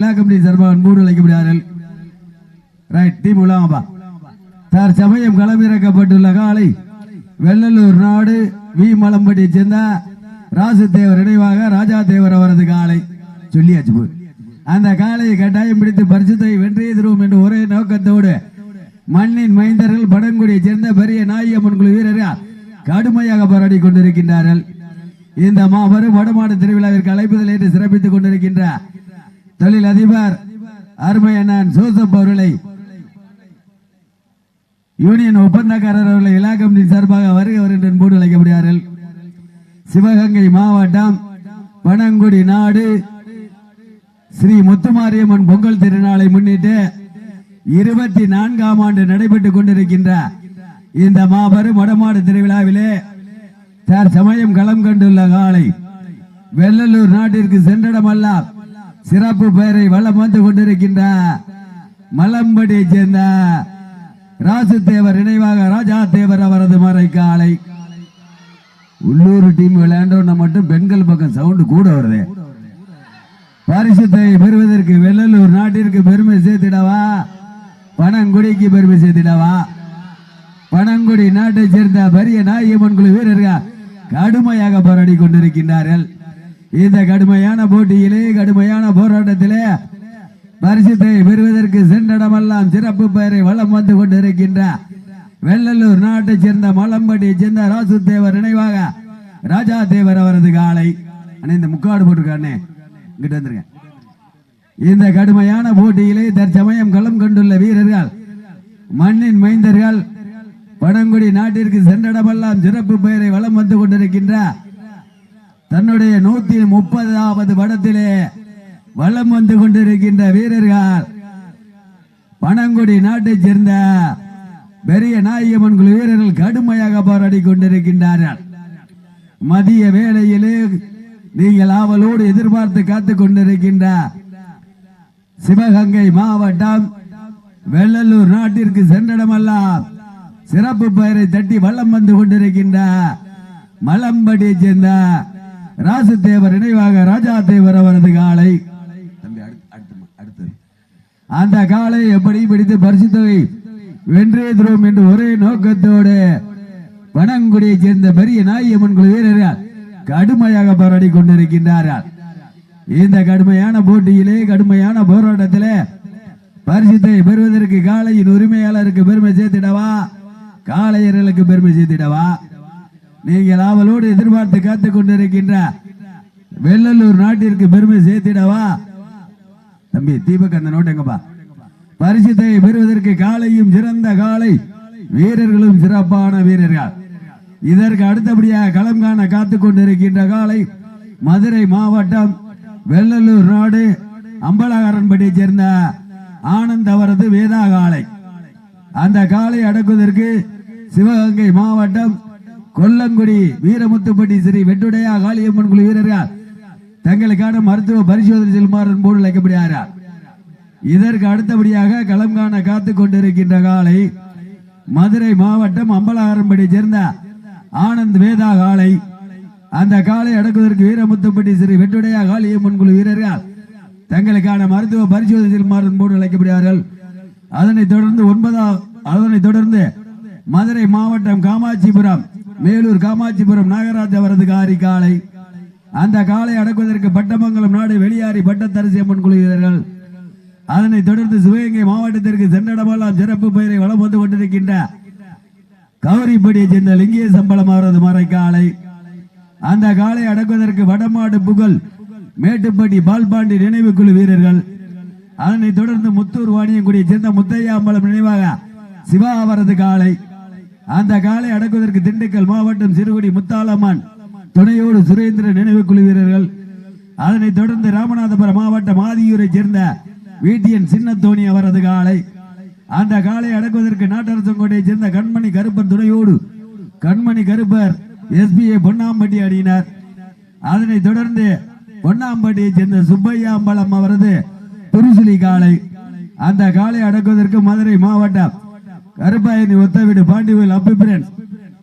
எல்லா கம்பெனி சார்பாக அன்போடு அழைக்கப்படுகிறார்கள். ரைட் டீம் உள்ளாங்கப்பா சார் சமயம் களமிறக்கப்பட்டுள்ள காலை வெள்ளலூர் நாடு வி. மலம்பட்டியை சேர்ந்த ராசுதேவர் நினைவாக ராஜா தேவர் அவரது காலை சொல்லியாச்சு போய் அந்த காலையை கட்டாயம் பிடித்து பரிசுத்தை வென்றிய தருவோம் என்று ஒரே நோக்கத்தோடு மண்ணின் மைந்தர்கள் படங்குடியை சேர்ந்த பெரிய நாயம்மன் குழு வீரர்கள் கடுமையாக போராடி கொண்டிருக்கின்றார்கள். இந்த மாபெரும் வடமாடு திருவிழாவிற்கு அழைப்புதல் என்று சிறப்பித்துக் கொண்டிருக்கின்ற தொழில் அதிபர் அருமை அண்ணன் ஜோசப் அவர்களை யூனியன் ஒப்பந்தக்காரர் அவர்களை இலா கமிட்டி சார்பாக வருகிறவர் வருகின்ற போடு அழைக்கப்படுகிறார்கள். சிவகங்கை மாவட்டம் பனங்குடி நாடு ஸ்ரீ முத்துமாரியம்மன் பொங்கல் திருநாளை முன்னிட்டு இருபத்தி நான்காம் ஆண்டு நடைபெற்றுக் கொண்டிருக்கின்ற இந்த மாபெரும் வடமாடு திருவிழாவிலே சார் சமயம் களம் கண்டுள்ள காலை வெள்ளலூர் நாட்டிற்கு சென்றடமெல்லாம் சிறப்பு பெயரை வளம் வந்து கொண்டிருக்கின்ற மலம்படியை சேர்ந்த ராசு தேவர் நினைவாக ராஜா தேவர் அவரது மறை காலை உள்ளூர் டீம் விளையாண்டோம்னா மட்டும் பெண்கள் பக்கம் சவுண்டு கூட வருது. பரிசுத்தை பெறுவதற்கு வெள்ளலூர் நாட்டிற்கு பெருமை சேர்த்திடவா? பனங்குடிக்கு பெருமை சேர்த்திடவா? பனங்குடி நாட்டை சேர்ந்த பெரிய நாயம்மன் குழு வீரர்கள் கடுமையாக போராடி கொண்டிருக்கின்றார்கள். இந்த கடுமையான போட்டியிலே கடுமையான போராட்டத்திலே பரிசுத்தை பெறுவதற்கு சென்றடமெல்லாம் சிறப்பு பெயரை வளம் வந்து கொண்டிருக்கின்ற வெள்ளலூர் நாட்டை சேர்ந்த மலம்பட்டியை சேர்ந்த ராசு தேவர் நினைவாக ராஜா தேவர் அவரது காலை இந்த முக்காடு போட்டிருக்காண்ணே இங்கிட்ட வந்துருங்க. இந்த கடுமையான போட்டியிலே தற்சமயம் களம் கண்டுள்ள வீரர்கள் மண்ணின் மைந்தர்கள் படங்குடி நாட்டிற்கு சென்றடமெல்லாம் சிறப்பு பெயரை வளம் வந்து கொண்டிருக்கின்ற தன்னுடைய நூத்தி முப்பதாவது படத்திலே வளம் வந்து கொண்டிருக்கின்ற வீரர்கள். பனங்குடி நாட்டைச் சேர்ந்த பெரிய நாயகமன் குழு வீரர்கள் கடுமையாக போராடி கொண்டிருக்கின்றார்கள். மதிய வேளையிலே நீங்கள் ஆவலோடு எதிர்பார்த்து காத்துக் கொண்டிருக்கின்ற சிவகங்கை மாவட்டம் வெள்ளலூர் நாட்டிற்கு சென்றடமெல்லாம் சிறப்பு பெயரை தட்டி வல்லம் வந்து கொண்டிருக்கின்ற மலம்படியை சேர்ந்த ராசுதேவர் நினைவாக ராஜா தேவர் அவரது காலை. தம்பி அடுத்தது அந்த காலை எப்படி பிடித்து பரிசுத்தவை வென்றே துருவம் என்று ஒரே நோக்கத்தோடு வனங்குடியை சேர்ந்த பெரிய நாயம்மன் குழு வீரர்கள் கடுமையாக போராடி கொண்டிருக்கின்றார்கள் இந்த கடுமையான போட்டியிலே கடுமையான போராட்டத்திலே பரிசுத்தை பெறுவதற்கு காளையின் உரிமையாளருக்கு பெருமை சேர்த்திடவா? காளையர்களுக்கு பெருமை சேர்த்திடவா? நீங்கள் ஆவலோடு எதிர்பார்த்து காத்து கொண்டிருக்கின்ற வெள்ளலூர் நாட்டிற்கு பெருமை சேர்த்திடவா? தம்பி தீபக் அந்த நோட்டு எங்கப்பா பரிசுத்தை பெறுவதற்கு காலையும் சிறந்த காலை வீரர்களும் சிறப்பான வீரர்கள். இதற்கு அடுத்தபடியாக களம் காண காத்து கொண்டிருக்கின்ற காலை மதுரை மாவட்டம் வெள்ளலூர் நாடு அம்பலகாரன்பட்டியை சேர்ந்த ஆனந்த் அவரது வேதா காலை அந்த காலை அடக்குவதற்கு சிவகங்கை மாவட்டம் கொல்லங்குடி வீரமுத்துப்பட்டி ஸ்ரீ வெட்டுடையா காளியம்மன் குழு வீரர்கள் தங்களுக்கான மருத்துவ பரிசோதனை செல்லுமாறு போடு அழைக்கப்படுகிறார் இதற்கு அடுத்தபடியாக களம் காண காத்து கொண்டிருக்கின்ற காலை மதுரை மாவட்டம் அம்பலகாரம்படி சேர்ந்த ஆனந்த் வேதா காலை. அந்த காலை அடக்குவதற்கு வீரமுத்துப்பட்டி ஸ்ரீ வெட்டுடையா காளியம்மன் குழு வீரர்கள் தங்களுக்கான மருத்துவ பரிசோதனை செல்மாறன் போல் அழைக்கப்படுகிறார்கள் அதனைத் தொடர்ந்து ஒன்பதாம் அதனைத் தொடர்ந்து மதுரை மாவட்டம் காமாட்சிபுரம் மேலூர் காமாட்சிபுரம் நாகராஜ் அவரது காரி காலை அந்த காலை அடக்குவதற்கு பட்டமங்கலம் நாடு வெளியாரி பட்டத்தரசி அம்மன் குழு வீரர்கள் அதனைத் தொடர்ந்து சிவகங்கை மாவட்டத்திற்கு சென்றடமெல்லாம் சிறப்பு பெயரை வளம் வந்து கொண்டிருக்கின்ற கௌரிப்படியை சேர்ந்த லிங்கிய சம்பளம் அவரது மறை அந்த காலை அடக்குவதற்கு வடமாடு புகழ் மேட்டுப்பட்டி பால்பாண்டி நினைவு குழு வீரர்கள். அதனைத் தொடர்ந்து முத்தூர் வாணியங்குடியை சேர்ந்த முத்தையாம்பலம் நினைவாக சிவா அவரது காலை அந்த காலை அடக்குவதற்கு திண்டுக்கல் மாவட்டம் சிறுகுடி முத்தாலம்மன் துணையோடு சுரேந்திர நினைவு குழு வீரர்கள். அதனைத் தொடர்ந்து ராமநாதபுரம் மாவட்டம் ஆதியூரை சேர்ந்த வீட்டியன் சின்னத்தோணி அவரது காலை. அந்த காலை அடக்குவதற்கு நாட்டரசங்கோட்டையை சேர்ந்த கண்மணி கருப்பன் துணையோடு கண்மணி கருப்பர் எஸ்பிஐ பொன்னாம்பட்டி அணியினர். அதனைத் தொடர்ந்து பொன்னாம்பட்டியை சேர்ந்த சுப்பையாம்பலம் அவரது துருசுலி காலை. அந்த காலை அடக்குவதற்கு மதுரை மாவட்டம் கருப்பாயணி ஒத்தவீடு பாண்டிவேல் அப்பிபிரன்.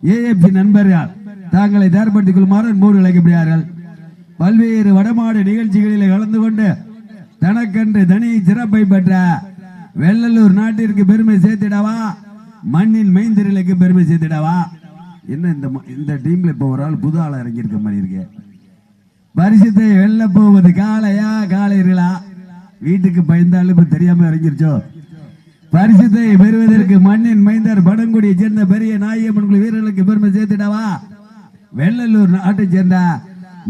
நண்பர் நண்பர்கள் தாங்களை தயார்படுத்திக் கொள்ளுமாறு அன்போடு அழைக்கப்படுகிறார்கள். பல்வேறு வடமாடு நிகழ்ச்சிகளில் கலந்து கொண்டு தனக்கென்று தனி சிறப்பை பெற்ற வெள்ளலூர் நாட்டிற்கு பெருமை சேர்த்திடவா? மண்ணின் மைந்திரலுக்கு பெருமை சேர்த்திடவா? என்ன இந்த ம- இந்த டீம்ல இப்போ ஒரு ஆள் புது ஆளா இறங்கியிருக்க மாதிரி இருக்கு. பரிசுத்தை வெள்ள போவது காலையா காளையர்களா? வீட்டுக்கு பயந்தாலும் இப்ப தெரியாம இறங்கிருச்சோ? பரிசுத்தை பெறுவதற்கு மண்ணின் மைந்தர் படங்குடியை சேர்ந்த பெரிய நாயம்மன் குழு வீரர்களுக்கு பெருமை சேர்த்திடவா? வெள்ளலூர் நாட்டை சேர்ந்த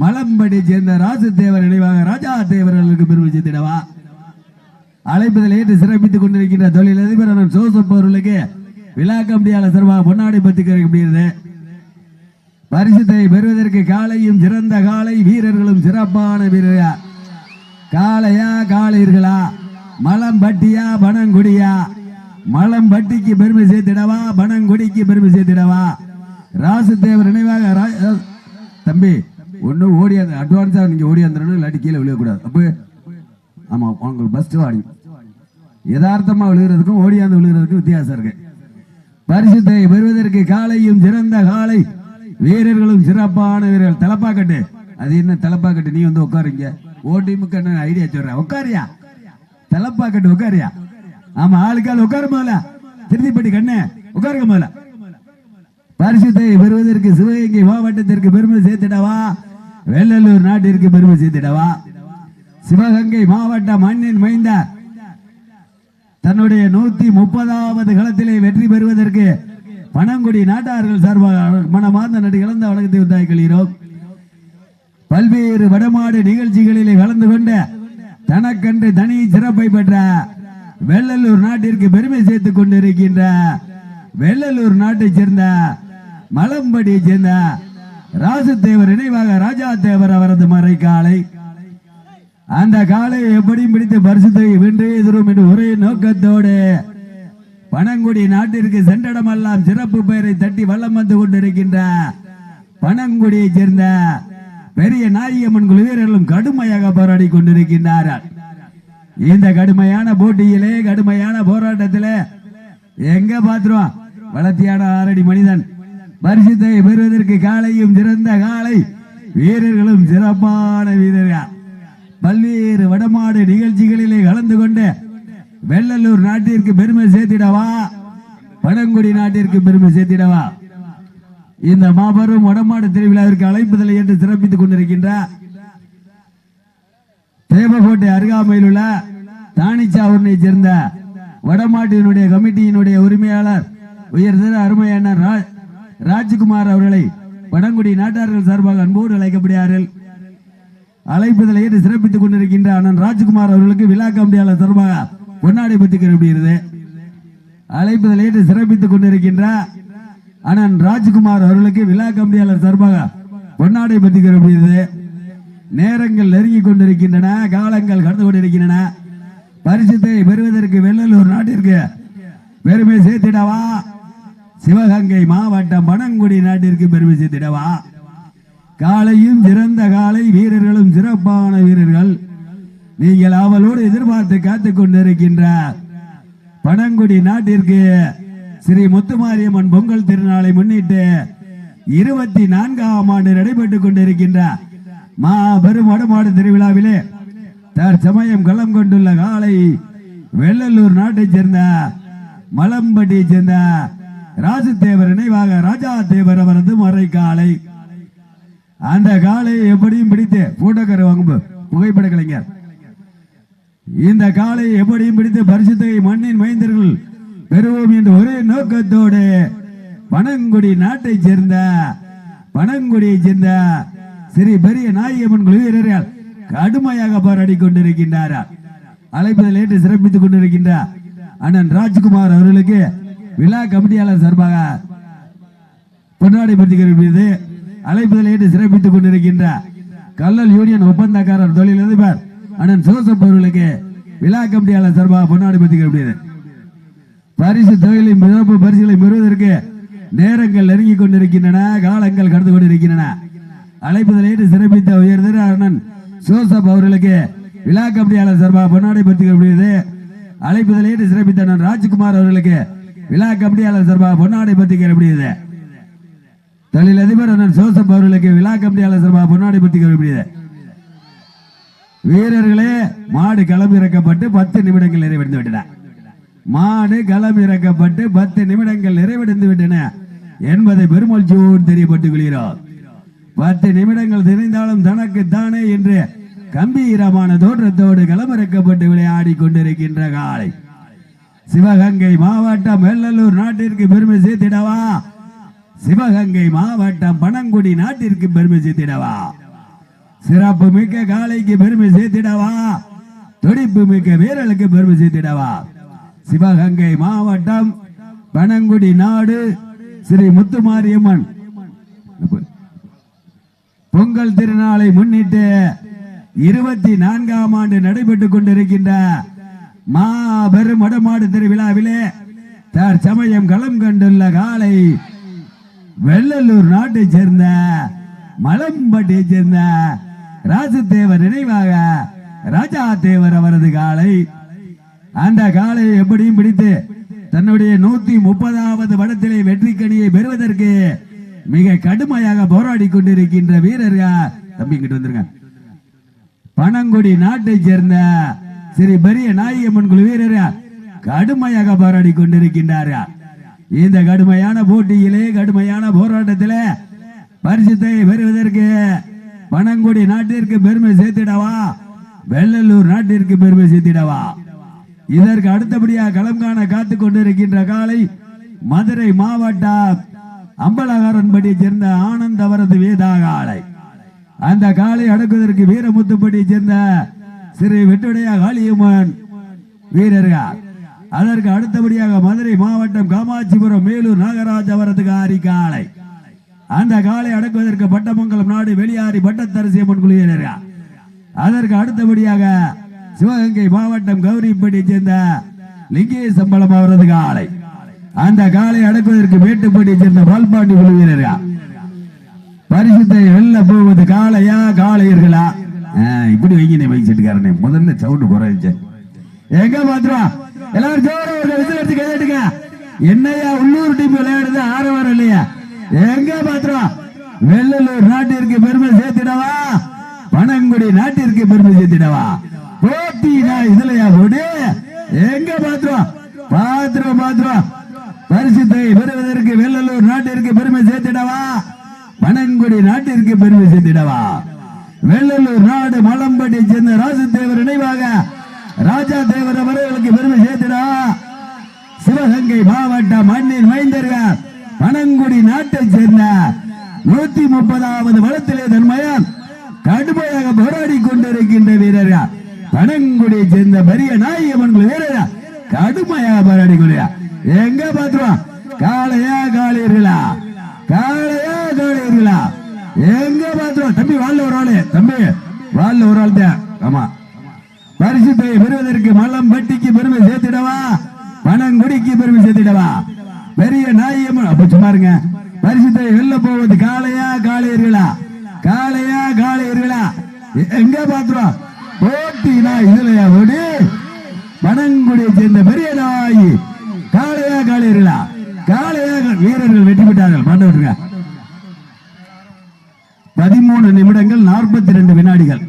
மலம்படி சேர்ந்த ராசு தேவர் நினைவாக ராஜா தேவர்களுக்கு பெருமை சேர்த்திடவா? அழைப்பதில் ஏற்று சிறப்பித்துக் கொண்டிருக்கின்ற தொழில் அதிபர் அண்ணன் ஜோசப் அவர்களுக்கு விழா கம்பியாளர் சர்வா பொன்னாடை பத்தி கிடைக்கப்படுகிறது பரிசுத்தை பெறுவதற்கு காலையும் சிறந்த காலை வீரர்களும் சிறப்பான வீரர்கள்? காலையா காளையர்களா? மலம்பட்டியா பனங்குடியா மலம்பட்டிக்கு பெருமை சேர்த்திடவா பனங்குடிக்கு பெருமை சேர்த்திடவா. ராசுதேவர் நினைவாக ரா- தம்பி ஒன்றும் ஓடி அட்வான்ஸா நீங்க ஓடி வந்துடணும் இல்லாட்டி கீழே விழுகக்கூடாது. அப்போ ஆமா உங்களுக்கு பஸ்ட் வாடி யதார்த்தமா விழுகிறதுக்கும் ஓடியாந்து விழுகிறதுக்கும் வித்தியாசம் இருக்கு. பரிசுத்தை பெறுவதற்கு காலையும் சிறந்த காலை. வீரர்களும் சிறப்பான வீரர்கள். தலப்பாக்கட்டு. அது என்ன தலப்பாக்கட்டு? நீ வந்து உட்காருங்க. ஓடிமுக்கு என்ன ஐடியா சொல்ற? உட்காரியா? தலப்பாக்கட்டு உட்காரியா? ஆமா ஆளுக்கால் உட்காரு முதல்ல திருத்திப்பட்டி கண்ணு. உட்காருங்க மேல பரிசுத்தை பெறுவதற்கு சிவகங்கை மாவட்டத்திற்கு பெருமை சேர்த்திடவா? வெள்ளலூர் நாட்டிற்கு பெருமை சேர்த்திடவா? சிவகங்கை மாவட்ட மண்ணின் மைந்த தன்னுடைய நூத்தி முப்பதாவது களத்திலே வெற்றி பெறுவதற்கு பனங்குடி நாட்டார்கள் சார்பாக மனமார்ந்த நடி கலந்த வழக்கத்தை உண்டாக்கி கொள்கிறோம். பல்வேறு வடமாடு நிகழ்ச்சிகளிலே கலந்து கொண்ட தனக்கென்று தனி சிறப்பை பெற்ற வெள்ளலூர் நாட்டிற்கு பெருமை சேர்த்துக் கொண்டிருக்கின்ற வெள்ளலூர் நாட்டை சேர்ந்த மலம்படியை சேர்ந்த ராசுதேவர் நினைவாக ராஜா தேவர் அவரது மறை காலை அந்த காலையை எப்படியும் பிடித்து பரிசுத்தை வென்று எதிரும் என்று ஒரே நோக்கத்தோடு பனங்குடி நாட்டிற்கு சென்றடமெல்லாம் சிறப்பு பெயரை தட்டி வல்லம் வந்து கொண்டிருக்கின்ற பனங்குடியைச் சேர்ந்த பெரிய நாயகம்மன் குழு வீரர்களும் கடுமையாக போராடி கொண்டிருக்கின்றார்கள் இந்த கடுமையான போட்டியிலே கடுமையான போராட்டத்திலே எங்க பாத்துருவோம் வளர்த்தியான ஆறடி மனிதன். பரிசுத்தை பெறுவதற்கு காலையும் சிறந்த காலை வீரர்களும் சிறப்பான வீரர்கள். பல்வேறு வடமாடு நிகழ்ச்சிகளிலே கலந்து கொண்டு வெள்ளலூர் நாட்டிற்கு பெருமை சேர்த்திடவா? பழங்குடி நாட்டிற்கு பெருமை சேர்த்திடவா? இந்த மாபெரும் வடமாடு திருவிழாவிற்கு அழைப்புதலை என்று சிறப்பித்துக் கொண்டிருக்கின்ற தேவகோட்டை அருகாமையில் உள்ள தானிச்சாவூரினை சேர்ந்த வடமாட்டினுடைய கமிட்டியினுடைய உரிமையாளர் உயர் திரு அருமையான ராஜ்குமார் அவர்களை வடங்குடி நாட்டார்கள் சார்பாக அன்போடு அழைக்கப்படுகிறார்கள். அழைப்புதலை ஏற்று சிறப்பித்துக் கொண்டிருக்கின்ற அண்ணன் ராஜ்குமார் அவர்களுக்கு விழா கமிட்டியாளர் சார்பாக பொன்னாடை பற்றி கிடைப்படுகிறது அழைப்புதலை ஏற்று சிறப்பித்துக் கொண்டிருக்கின்ற அண்ணன் ராஜ்குமார் அவர்களுக்கு விழா கமிட்டியாளர் சார்பாக பொன்னாடை பற்றி முடியுது நேரங்கள் நெருங்கி கொண்டிருக்கின்றன காலங்கள் கடந்து கொண்டிருக்கின்றன. பரிசுத்தை பெறுவதற்கு வெள்ளலூர் நாட்டிற்கு பெருமை சேர்த்திடவா? சிவகங்கை மாவட்டம் பனங்குடி நாட்டிற்கு பெருமை சேர்த்திடவா? காலையும் சிறந்த காலை வீரர்களும் சிறப்பான வீரர்கள். நீங்கள் அவளோடு எதிர்பார்த்து காத்துக் கொண்டிருக்கின்ற பனங்குடி நாட்டிற்கு ஸ்ரீ முத்துமாரியம்மன் பொங்கல் திருநாளை முன்னிட்டு இருபத்தி நான்காம் ஆண்டு நடைபெற்றுக் கொண்டிருக்கின்ற மாபெரும் வடமாடு திருவிழாவிலே தற்சமயம் களம் கொண்டுள்ள காலை வெள்ளலூர் நாட்டைச் சேர்ந்த மலம்பட்டியைச் சேர்ந்த ராஜதேவர் நினைவாக ராஜா தேவர் அவரது மறை காலை. அந்த காலை எப்படியும் பிடித்து போட்டோக்கார வாங்க புகைப்பட கலைஞர் இந்த காலை எப்படியும் பிடித்து பரிசுத்தை மண்ணின் மைந்தர்கள் பெறுவோம் என்ற ஒரே நோக்கத்தோடு பனங்குடி நாட்டைச் சேர்ந்த பனங்குடியைச் சேர்ந்த ஸ்ரீ பெரிய நாயகம்மன் குழுவினரால் கடுமையாக போராடி கொண்டிருக்கின்றார்? அழைப்பதில் ஏற்று சிறப்பித்துக் கொண்டிருக்கின்ற அண்ணன் ராஜ்குமார் அவர்களுக்கு விழா கமிட்டியாளர் சார்பாக பொன்னாடை பற்றிக்கிறது அழைப்பதில் ஏற்று சிறப்பித்துக் கொண்டிருக்கின்ற கல்லல் யூனியன் ஒப்பந்தக்காரர் தொழிலதிபர் அண்ணன் சோசப் அவர்களுக்கு விழா கமிட்டியாளர் சார்பாக பொன்னாடை பற்றிக்கிறது பரிசு தொழிலை மிதப்பு பரிசுகளை பெறுவதற்கு நேரங்கள் நெருங்கி கொண்டிருக்கின்றன காலங்கள் கடந்து கொண்டிருக்கின்றன. அழைப்புதல் சிறப்பித்த உயர்திரு அண்ணன் ஜோசப் அவர்களுக்கு விழா கமிட்டியாளர் சார்பாக பொன்னாடை பற்றிக்கிறது அழைப்புதல் சிறப்பித்த அண்ணன் ராஜ்குமார் அவர்களுக்கு விழா கமிட்டியாளர் சார்பாக பொன்னாடை பற்றிக்கிறது தொழிலதிபர் அண்ணன் ஜோசப் அவர்களுக்கு விழா கமிட்டியாளர் சார்பாக பொன்னாடை பற்றி வீரர்களே மாடு களமிறக்கப்பட்டு பத்து நிமிடங்கள் நிறைவடைந்து விட்டன மாடு களம் இறக்கப்பட்டு பத்து நிமிடங்கள் நிறைவடைந்து விட்டன. என்பதை பெருமொழிச்சோடு தெரியப்பட்டுக் கொள்கிறோம் பத்து நிமிடங்கள் தெரிந்தாலும் தனக்கு தானே என்று கம்பீரமான தோற்றத்தோடு களமிறக்கப்பட்டு விளையாடி கொண்டிருக்கின்ற காலை சிவகங்கை மாவட்டம் வெள்ளலூர் நாட்டிற்கு பெருமை சேர்த்திடவா? சிவகங்கை மாவட்டம் பனங்குடி நாட்டிற்கு பெருமை சேர்த்திடவா? சிறப்பு மிக்க காளைக்கு பெருமை சேர்த்திடவா? துடிப்பு மிக்க வீரலுக்கு பெருமை சேர்த்திடவா? சிவகங்கை மாவட்டம் பனங்குடி நாடு ஸ்ரீ முத்துமாரியம்மன். பொங்கல் திருநாளை முன்னிட்டு இருபத்தி நான்காம் ஆண்டு நடைபெற்றுக் கொண்டிருக்கின்ற மாபெரும் வடமாடு திருவிழாவிலே தற்சமயம் களம் கண்டுள்ள காலை வெள்ளலூர் நாட்டைச் சேர்ந்த மலம்பட்டியை சேர்ந்த ராஜதேவர் நினைவாக ராஜா தேவர் அவரது காலை அந்த காலையை எப்படியும் பிடித்து தன்னுடைய நூத்தி முப்பதாவது வடத்திலே வெற்றி கணியை பெறுவதற்கு மிக கடுமையாக போராடி கொண்டிருக்கின்ற வீரர்கள் தம்பி கிட்ட வந்துருங்க. பனங்குடி நாட்டைச் சேர்ந்த ஸ்ரீ பெரிய நாயகம்மன் குழு வீரர் கடுமையாக போராடி கொண்டிருக்கின்றார் இந்த கடுமையான போட்டியிலே கடுமையான போராட்டத்திலே பரிசுத்தை பெறுவதற்கு பனங்குடி நாட்டிற்கு பெருமை சேர்த்திடவா? வெள்ளலூர் நாட்டிற்கு பெருமை சேர்த்திடவா? இதற்கு அடுத்தபடியாக களம் காண காத்து கொண்டிருக்கின்ற காலை மதுரை மாவட்டம் அம்பலகாரன்படியைச் சேர்ந்த ஆனந்த் அவரது வேதா காலை. அந்த காலை அடக்குவதற்கு வீரமுத்துப்படியைச் சேர்ந்த ஸ்ரீ வெட்டுடைய காளியம்மன் வீரர்கள். அதற்கு அடுத்தபடியாக மதுரை மாவட்டம் காமாட்சிபுரம் மேலூர் நாகராஜ் அவரது காரி காலை. அந்த காலை அடக்குவதற்கு பட்டமங்கலம் நாடு வெளியாரி பட்டத்தரசி அம்மன் குழு வீரர்கள். அதற்கு அடுத்தபடியாக சிவகங்கை மாவட்டம் கௌரிப்பட்டியைச் சேர்ந்த லிங்கேஷ் சம்பளம் அவரது காலை அந்த காலை அடக்குவதற்கு மேட்டுப்பட்டியைச் சேர்ந்த பால்பாண்டி குழு வீரர்கள். பரிசுத்தை வெல்ல போவது காளையா காளையர்களா? இப்படி வைங்க மைக் செட்டுக்காரனே. முதல்ல சவுண்டு குறைஞ்சு. எங்க பாத்துருவா எல்லாரும் ஜோர எடுத்து கேட்டுங்க என்னையா உள்ளூர் டீம் விளையாடுது ஆறு வாரம் இல்லையா? எங்க பாத்துருவா வெள்ளலூர் நாட்டிற்கு பெருமை சேர்த்திடவா? பனங்குடி நாட்டிற்கு பெருமை சேர்த்திடவா? போட்டினா இதுலயா போடு எங்க பாத்துருவா பாத்துருவா பாத்துருவா பரிசுத்தை பெறுவதற்கு வெள்ளலூர் நாட்டிற்கு பெருமை சேர்த்திடவா? பனங்குடி நாட்டிற்கு பெருமை சேர்த்திடவா? வெள்ளலூர் நாடு மலம்பட்டி சேர்ந்த ராஜதேவர் நினைவாக ராஜா தேவர் அவர்களுக்கு பெருமை சேர்த்திடா சிவகங்கை மாவட்டம் மண்ணின் மைந்தர்கள் பனங்குடி நாட்டை சேர்ந்த நூத்தி முப்பதாவது வளத்திலே தன்மயம் கடுமையாக போராடி கொண்டிருக்கின்ற வீரர்கள். பனங்குடியை சேர்ந்த பெரிய நாய் அவன்களை கடுமையாக கடுமையா கொள்கிறார் எங்க பாத்துருவோம் காளையா காளியர்களா? காளையா காளியர்களா? எங்க பாத்துருவோம் தம்பி வாழ்ல ஒரு ஆளு. தம்பி வாழ்ல ஒரு ஆள் தான். ஆமா. பரிசுத்தை பெறுவதற்கு மலம் வட்டிக்கு பெருமை சேர்த்திடவா? பணங்குடிக்கு பெருமை சேர்த்திடவா? பெரிய நாயம்மன் அப்ப சும்மா இருங்க. பரிசுத்தை வெல்ல போவது காளையா காளையர்களா? காளையா காளையர்களா? எங்க பாத்துறோம் போட்டினா இதுலயா ஓடி பனங்குடியை சேர்ந்த பெரிய நாய் காளையா காளையர்களா? காளையாக வீரர்கள் வெற்றி பெற்றார்கள். பாட்டு பதிமூணு நிமிடங்கள் நாற்பத்தி ரெண்டு வினாடிகள்.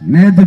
நேற்று